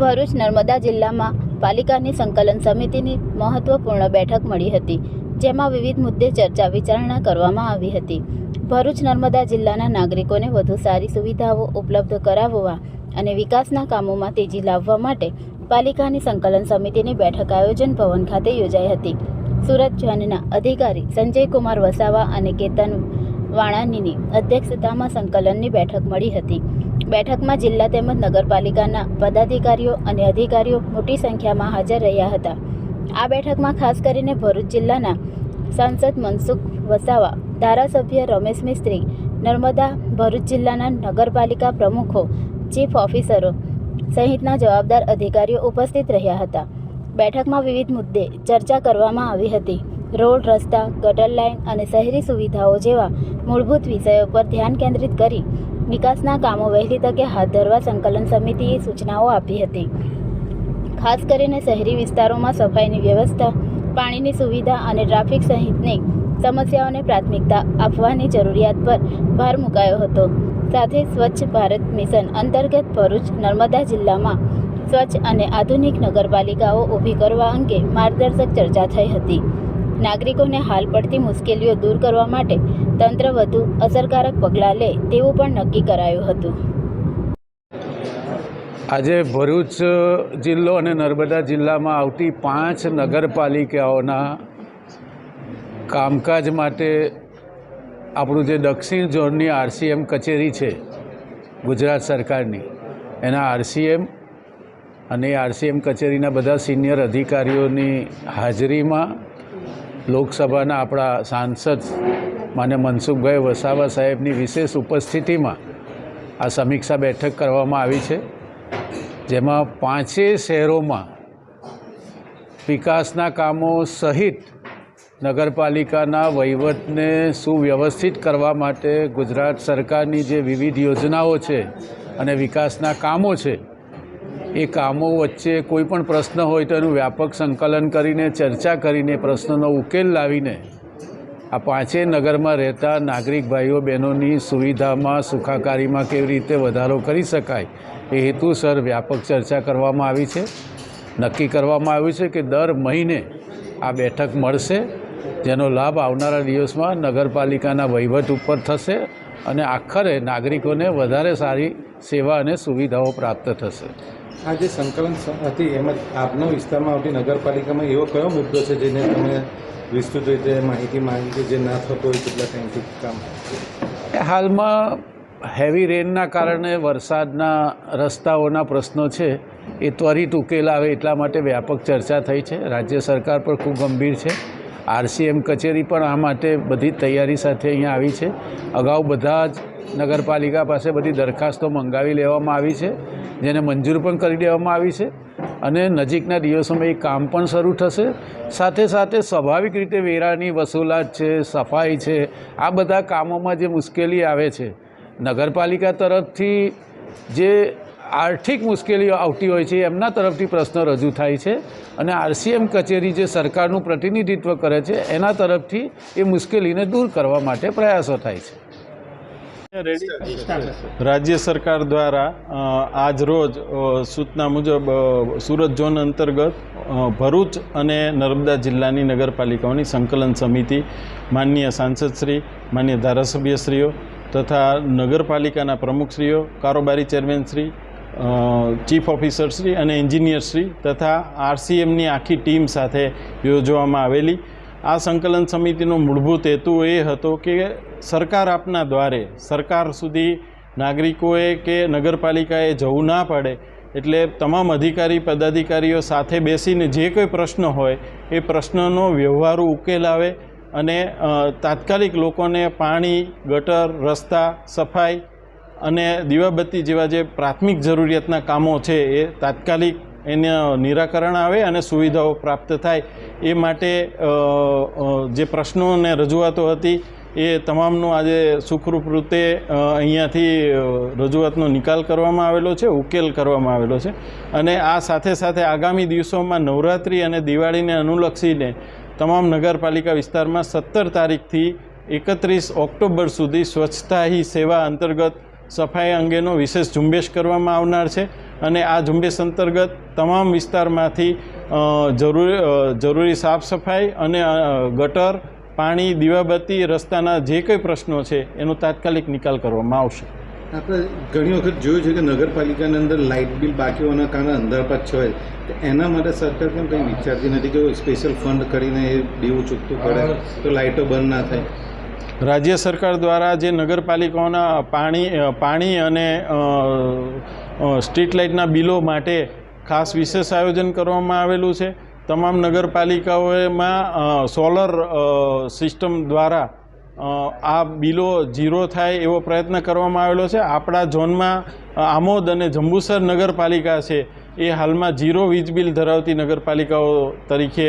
ભરૂચ નર્મદા જિલ્લામાં પાલિકાની સંકલન સમિતિની મહત્વપૂર્ણ બેઠક મળી હતી, જેમાં વિવિધ મુદ્દે ચર્ચા વિચારણા કરવામાં આવી હતી. ભરૂચ નર્મદા જિલ્લાના નાગરિકોને વધુ સારી સુવિધાઓ ઉપલબ્ધ કરાવવા અને વિકાસના કામોમાં તેજી લાવવા માટે પાલિકાની સંકલન સમિતિની બેઠક આયોજન ભવન ખાતે યોજાઈ હતી. સુરત જનના અધિકારી સંજય કુમાર વસાવા અને કેતન વાણાનીની અધ્યક્ષતામાં સંકલનની બેઠક મળી હતી. બેઠકમાં જિલ્લા તેમજ નગરપાલિકાના પદાધિકારીઓ અને અધિકારીઓ મોટી સંખ્યામાં હાજર રહ્યા હતા. આ બેઠકમાં ખાસ કરીને ભરૂચ જિલ્લાના સાંસદ મનસુખ વસાવા, ધારાસભ્ય રમેશ મિસ્ત્રી, નર્મદા ભરૂચ જિલ્લાના નગરપાલિકા પ્રમુખો, ચીફ ઓફિસરો સહિતના જવાબદાર અધિકારીઓ ઉપસ્થિત રહ્યા હતા. બેઠકમાં વિવિધ મુદ્દે ચર્ચા કરવામાં આવી હતી. રોડ, રસ્તા, ગટર લાઇન અને શહેરી સુવિધાઓ જેવા મૂળભૂત વિષયો પર ધ્યાન કેન્દ્રિત કરી વિકાસના કામો વહેલી તકે હાથ ધરવા સંકલન સમિતિએ સૂચનાઓ આપી હતી. ખાસ કરીને શહેરી વિસ્તારોમાં સફાઈની વ્યવસ્થા, પાણીની સુવિધા અને ટ્રાફિક સહિતની સમસ્યાઓને પ્રાથમિકતા આપવાની જરૂરિયાત પર ભાર મુકાયો હતો. સાથે સ્વચ્છ ભારત મિશન અંતર્ગત ભરૂચ, નર્મદા જિલ્લામાં સ્વચ્છ અને આધુનિક નગરપાલિકાઓ ઊભી કરવા અંગે માર્ગદર્શક ચર્ચા થઈ હતી. નાગરિકોને હાલ પડતી મુશ્કેલીઓ દૂર કરવા માટે તંત્ર વધુ અસરકારક પગલાં લે તેવું પણ નક્કી કરાયું હતું. આજે ભરૂચ જિલ્લો અને નર્મદા જિલ્લામાં આવતી પાંચ નગરપાલિકાઓના કામકાજ માટે આપણું જે દક્ષિણ ઝોનની આરસીએમ કચેરી છે ગુજરાત સરકારની, એના આરસીએમ અને આરસીએમ કચેરીના બધા સિનિયર અધિકારીઓની હાજરીમાં લોકસભાના આપણા સાંસદ માન્ય મનસુખભાઈ વસાવા સાહેબની વિશેષ ઉપસ્થિતિમાં આ સમીક્ષા બેઠક કરવામાં આવી છે, જેમાં પાંચેય શહેરોમાં વિકાસના કામો સહિત નગરપાલિકાના વહીવટને સુવ્યવસ્થિત કરવા માટે ગુજરાત સરકારની જે વિવિધ યોજનાઓ છે અને વિકાસના કામો છે એ કામો વચ્ચે કોઈ પણ પ્રશ્ન હોય તો એનું વ્યાપક સંકલન કરીને, ચર્ચા કરીને, પ્રશ્નનો ઉકેલ લાવીને આ પાંચેય નગરમાં રહેતા નાગરિક ભાઈઓ બહેનોની સુવિધામાં, સુખાકારીમાં કેવી રીતે વધારો કરી શકાય એ હેતુસર વ્યાપક ચર્ચા કરવામાં આવી છે. નક્કી કરવામાં આવ્યું છે કે દર મહિને આ બેઠક મળશે, જેનો લાભ આવનારા દિવસમાં નગરપાલિકાના વહીવટ ઉપર થશે અને આખરે નાગરિકોને વધારે સારી સેવા અને સુવિધાઓ પ્રાપ્ત થશે. આ જે સંકલન હતી, એમાં આપના વિસ્તારમાં આવતી નગરપાલિકામાં એવો કયો મુદ્દો છે જેને તમે વિસ્તૃત રીતે માહિતી માંગી કે જે ના થતો હોય કેટલા ટાઈમથી કામ? હાલમાં હેવી રેનના કારણે વરસાદના રસ્તાઓના પ્રશ્નો છે, એ ત્વરિત ઉકેલ આવે એટલા માટે વ્યાપક ચર્ચા થઈ છે. રાજ્ય સરકાર પણ ખૂબ ગંભીર છે. આરસીએમ કચેરી પણ આ માટે બધી જ તૈયારી સાથે અહીંયા આવી છે. અગાઉ બધા જ નગરપાલિકા પાસે બધી દરખાસ્તો મંગાવી લેવામાં આવી છે. જેને મંજૂર પણ કરી દેવામાં આવી છે અને નજીકના દિવસોમાં એ કામ પણ શરૂ થશે. સાથે સાથે સ્વાભાવિક રીતે વેરાની વસૂલાત છે, સફાઈ છે, આ બધા કામોમાં જે મુશ્કેલી આવે છે, નગરપાલિકા તરફથી જે આર્થિક મુશ્કેલીઓ આવતી હોય છે, એમના તરફથી પ્રશ્ન રજૂ થાય છે અને આરસીએમ કચેરી જે સરકારનું પ્રતિનિધિત્વ કરે છે, એના તરફથી એ મુશ્કેલીને દૂર કરવા માટે પ્રયાસો થાય છે. રાજ્ય સરકાર દ્વારા આજ રોજ સૂચના મુજબ સુરત ઝોન અંતર્ગત ભરૂચ અને નર્મદા જિલ્લાની નગરપાલિકાઓની સંકલન સમિતિ, માનનીય સાંસદશ્રી માન્ય ધારાસભ્યશ્રીઓ તથા નગરપાલિકાના પ્રમુખશ્રીઓ, કારોબારી ચેરમેનશ્રી ચીફ ઓફિસરશ્રી અને એન્જિનિયરશ્રી તથા આરસીએમની આખી ટીમ સાથે યોજવામાં આવેલી આ સંકલન સમિતિનો મૂળભૂત હેતુ એ હતો કે સરકાર આપના દ્વારે, સરકાર સુધી નાગરિકોએ કે નગરપાલિકાએ જવું ના પડે, એટલે તમામ અધિકારી, પદાધિકારીઓ સાથે બેસીને જે કોઈ પ્રશ્ન હોય, એ પ્રશ્નનો વ્યવહારુ ઉકેલ આવે અને તાત્કાલિક લોકોને પાણી, ગટર, રસ્તા, સફાઈ અને દીવાબત્તી જેવા જે પ્રાથમિક જરૂરિયાતના કામો છે એ તાત્કાલિક એને નિરાકરણ આવે અને સુવિધાઓ પ્રાપ્ત થાય. એ માટે જે પ્રશ્નો અને રજૂઆતો હતી, એ તમામનો આજે સુખરૂપ રૂપે અહીંયાથી રજૂઆતનો નિકાલ કરવામાં આવેલો છે, ઉકેલ કરવામાં આવેલો છે. અને આ સાથે સાથે આગામી દિવસોમાં નવરાત્રિ અને દિવાળીને અનુલક્ષીને તમામ નગરપાલિકા વિસ્તારમાં સત્તર તારીખથી એકત્રીસ ઓક્ટોબર સુધી સ્વચ્છતા સેવા અંતર્ગત સફાઈ અંગેનો વિશેષ ઝુંબેશ કરવામાં આવનાર છે. અને આ ઝુંબેશ અંતર્ગત તમામ વિસ્તારમાંથી જરૂરી જરૂરી સાફ સફાઈ અને ગટર પાણી દીવાબત્તી રસ્તાના જે કંઈ પ્રશ્નો છે એનો તાત્કાલિક નિકાલ કરવામાં આવશે. આપણે ઘણી વખત જોયું છે કે નગરપાલિકાની અંદર લાઇટ બિલ બાકી હોવાના કારણે અંધારપાત છે. તો એના માટે સરકાર પણ કંઈ વિચારતી નથી કે સ્પેશિયલ ફંડ કરીને એ દેવું ચૂકતું પડે તો લાઇટો બંધ ના થાય. રાજ્ય સરકાર દ્વારા જે નગરપાલિકાઓના પાણી પાણી અને સ્ટ્રીટ લાઇટના બિલો માટે ખાસ વિશેષ આયોજન કરવામાં આવેલું છે. તમામ નગરપાલિકાઓમાં સોલર સિસ્ટમ દ્વારા આ બિલો ઝીરો થાય એવો પ્રયત્ન કરવામાં આવેલો છે. આપણા ઝોનમાં આમોદ અને જંબુસર નગરપાલિકા છે. એ હાલમાં ઝીરો વીજ બિલ ધરાવતી નગરપાલિકાઓ તરીકે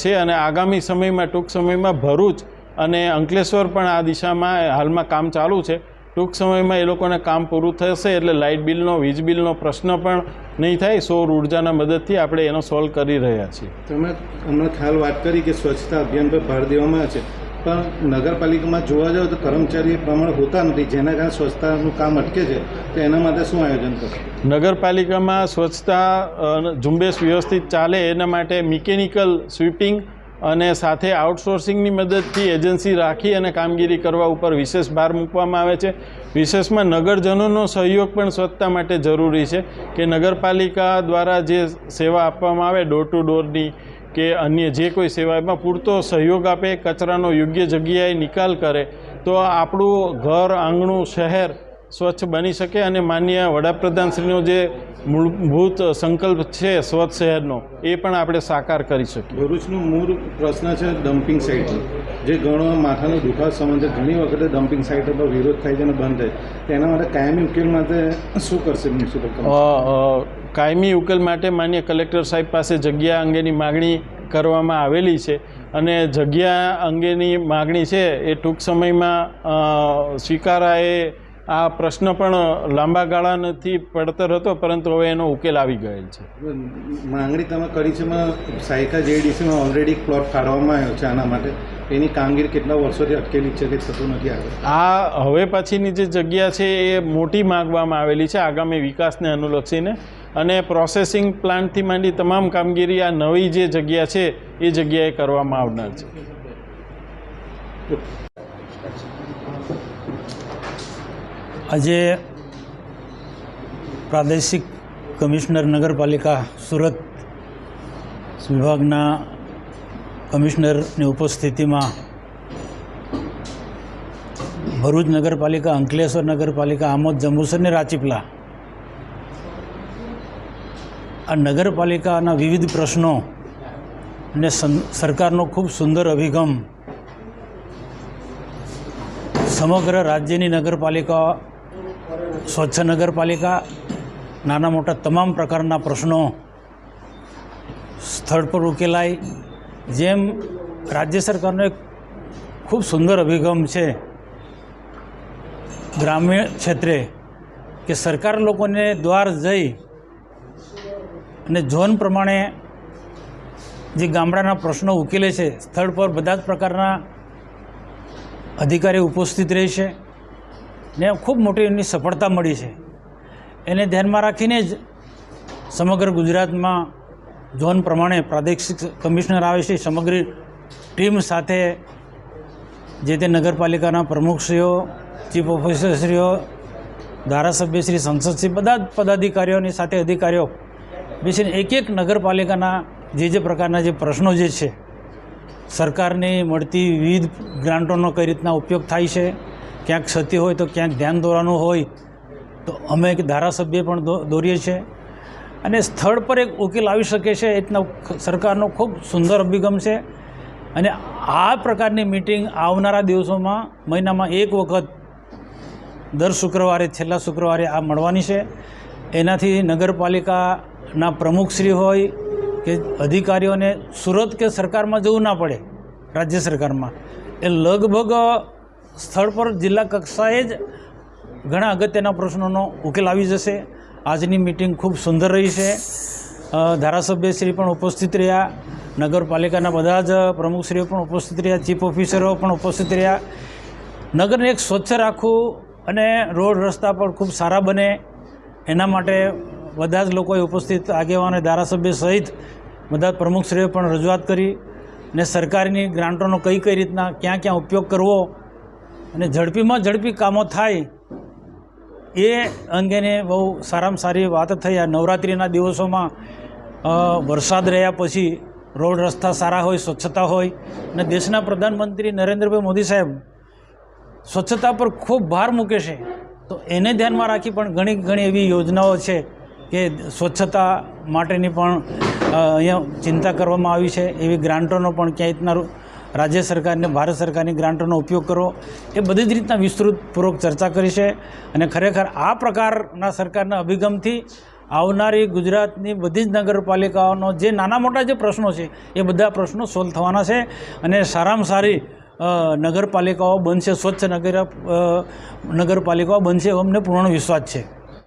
છે અને આગામી સમયમાં, ટૂંક સમયમાં ભરૂચ અને અંકલેશ્વર પણ આ દિશામાં હાલમાં કામ ચાલુ છે. ટૂંક સમયમાં એ લોકોને કામ પૂરું થશે એટલે લાઇટ બિલનો વીજ બિલનો પ્રશ્ન પણ નહીં થાય. સૌર ઉર્જાના મદદથી આપણે એનો સોલ્વ કરી રહ્યા છીએ. તમે હમણાં ખ્યાલ વાત કરી કે સ્વચ્છતા અભિયાન પર ભાર દેવામાં આવે છે. પણ નગરપાલિકામાં જોવા જાવ તો કર્મચારી પ્રમાણ હોતા નથી. જેના કારણે સ્વચ્છતાનું કામ અટકે છે તો એના માટે શું આયોજન કરશે નગરપાલિકામાં સ્વચ્છતા ઝુંબેશ વ્યવસ્થિત ચાલે એના માટે મિકેનિકલ સ્વીપિંગ અને સાથે આઉટસોર્સિંગની મદદથી એજન્સી રાખી અને કામગીરી કરવા ઉપર વિશેષ ભાર મૂકવામાં આવે છે. વિશેષમાં નગરજનોનો સહયોગ પણ સ્વચ્છતા માટે જરૂરી છે કે નગરપાલિકા દ્વારા જે સેવા આપવામાં આવે ડોર ટુ ડોરની કે અન્ય જે કોઈ સેવા, એમાં પૂરતો સહયોગ આપે, કચરાનો યોગ્ય જગ્યાએ નિકાલ કરે, તો આપણું ઘર, આંગણું, શહેર સ્વચ્છ બની શકે અને માન્ય વડાપ્રધાનશ્રીનો જે મૂળભૂત સંકલ્પ છે સ્વચ્છ શહેરનો એ પણ આપણે સાકાર કરી શકીએ. ભરૂચનો મૂળ પ્રશ્ન છે ડમ્પિંગ સાઇટનો. જે ઘણો માથાનો દુખાવ સંબંધે ઘણી વખતે ડમ્પિંગ સાઇટ પર વિરોધ થાય છે અને બંધ થાય તેના માટે કાયમી ઉકેલ માટે શું કરશે મ્યુનિસિપલ કાયમી ઉકેલ માટે માન્ય કલેક્ટર સાહેબ પાસે જગ્યા અંગેની માગણી કરવામાં આવેલી છે. અને જગ્યા અંગેની માગણી છે એ ટૂંક સમયમાં અ, સ્વીકારાય આ પ્રશ્ન પણ લાંબા ગાળા નથી પડતર હતો પરંતુ હવે એનો ઉકેલ આવી ગયેલ છે. માંગણી તમે કરી છે સાયકા જેડીસીમાં ઓલરેડી પ્લોટ ફાળવવામાં આવ્યો છે આના માટે. એની કામગીરી કેટલા વર્ષોથી અટકેલી છે કે થતું નથી આવ્યું આ હવે પછીની જે જગ્યા છે એ મોટી માગવામાં આવેલી છે આગામી વિકાસને અનુલક્ષીને. અને પ્રોસેસિંગ પ્લાન્ટથી માંડી તમામ કામગીરી આ નવી જે જગ્યા છે એ જગ્યાએ કરવામાં આવનાર છે. આજે પ્રાદેશિક કમિશનર નગરપાલિકા સુરત વિભાગના કમિશનરની ઉપસ્થિતિમાં ભરૂચ નગરપાલિકા, અંકલેશ્વર નગરપાલિકા, આમોદ જંબુસર ને રાચીપલા આ નગરપાલિકાના વિવિધ પ્રશ્નો અને સરકારનો ખૂબ સુંદર અભિગમ સમગ્ર રાજ્યની નગરપાલિકા સ્વચ્છ નગરપાલિકા, નાના મોટા તમામ પ્રકારના પ્રશ્નો સ્થળ પર ઉકેલાય. જેમ રાજ્ય સરકારનો એક ખૂબ સુંદર અભિગમ છે ગ્રામીણ ક્ષેત્રે, કે સરકાર લોકોને દ્વાર જઈ અને ઝોન પ્રમાણે જે ગામડાના પ્રશ્નો ઉકેલે છે, સ્થળ પર બધા જ પ્રકારના અધિકારી ઉપસ્થિત રહે છે. ને ખૂબ મોટી એમની સફળતા મળી છે. એને ધ્યાનમાં રાખીને જ સમગ્ર ગુજરાતમાં ઝોન પ્રમાણે પ્રાદેશિક કમિશનર આવે છે. સમગ્ર ટીમ સાથે જે તે નગરપાલિકાના પ્રમુખશ્રીઓ ચીફ ઓફિસરશ્રીઓ ધારાસભ્યશ્રી સંસદશ્રી બધા જ પદાધિકારીઓની સાથે અધિકારીઓ બેસીને એક એક નગરપાલિકાના જે જે પ્રકારના જે પ્રશ્નો જે છે, સરકારની મળતી વિવિધ ગ્રાન્ટોનો કઈ રીતના ઉપયોગ થાય છે ક્યાંક ક્ષતિ હોય તો ક્યાંક ધ્યાન દોરવાનું હોય, તો અમે એક ધારાસભ્ય પણ દોરીએ છીએ. અને સ્થળ પર એક ઉકેલ આવી શકે છે એ રીતના સરકારનો ખૂબ સુંદર અભિગમ છે. અને આ પ્રકારની મિટિંગ આવનારા દિવસોમાં, મહિનામાં એક વખત દર શુક્રવારે, છેલ્લા શુક્રવારે આ મળવાની છે. એનાથી નગરપાલિકાના પ્રમુખશ્રી હોય કે અધિકારીઓને સુરત કે સરકારમાં જવું ના પડે, રાજ્ય સરકારમાં. એ લગભગ સ્થળ પર જિલ્લા કક્ષાએ જ ઘણા અગત્યના પ્રશ્નોનો ઉકેલ આવી જશે. આજની મિટિંગ ખૂબ સુંદર રહી છે. ધારાસભ્યશ્રી પણ ઉપસ્થિત રહ્યા. નગરપાલિકાના બધા જ પ્રમુખશ્રીઓ પણ ઉપસ્થિત રહ્યા. ચીફ ઓફિસરો પણ ઉપસ્થિત રહ્યા. નગરને એક સ્વચ્છ રાખવું અને રોડ રસ્તા પણ ખૂબ સારા બને. એના માટે બધા જ લોકોએ ઉપસ્થિત આગેવાનો ધારાસભ્ય સહિત બધા પ્રમુખશ્રીઓએ પણ રજૂઆત કરી ને સરકારની ગ્રાન્ટોનો કઈ કઈ રીતના ક્યાં ક્યાં ઉપયોગ કરવો અને ઝડપીમાં ઝડપી કામો થાય એ અંગેને બહુ સારામાં સારી વાત થઈ. આ નવરાત્રિના દિવસોમાં વરસાદ રહ્યા પછી રોડ રસ્તા સારા હોય, સ્વચ્છતા હોય અને દેશના પ્રધાનમંત્રી નરેન્દ્રભાઈ મોદી સાહેબ સ્વચ્છતા પર ખૂબ ભાર મૂકે છે. તો એને ધ્યાનમાં રાખી પણ ઘણી ઘણી એવી યોજનાઓ છે કે સ્વચ્છતા માટેની પણ અહીંયા ચિંતા કરવામાં આવી છે. એવી ગ્રાન્ટોનો પણ ક્યાંય રીતના રાજ્ય સરકારને ભારત સરકારની ગ્રાન્ટોનો ઉપયોગ કરો એ બધી જ રીતના વિસ્તૃતપૂર્વક ચર્ચા કરી છે. અને ખરેખર આ પ્રકારના સરકારના અભિગમથી આવનારી ગુજરાતની બધી જ નગરપાલિકાઓનો જે નાના મોટા જે પ્રશ્નો છે, એ બધા પ્રશ્નો સોલ્વ થવાના છે. અને સારામાં સારી નગરપાલિકાઓ બનશે, સ્વચ્છ નગર નગરપાલિકાઓ બનશે અમને પૂર્ણ વિશ્વાસ છે.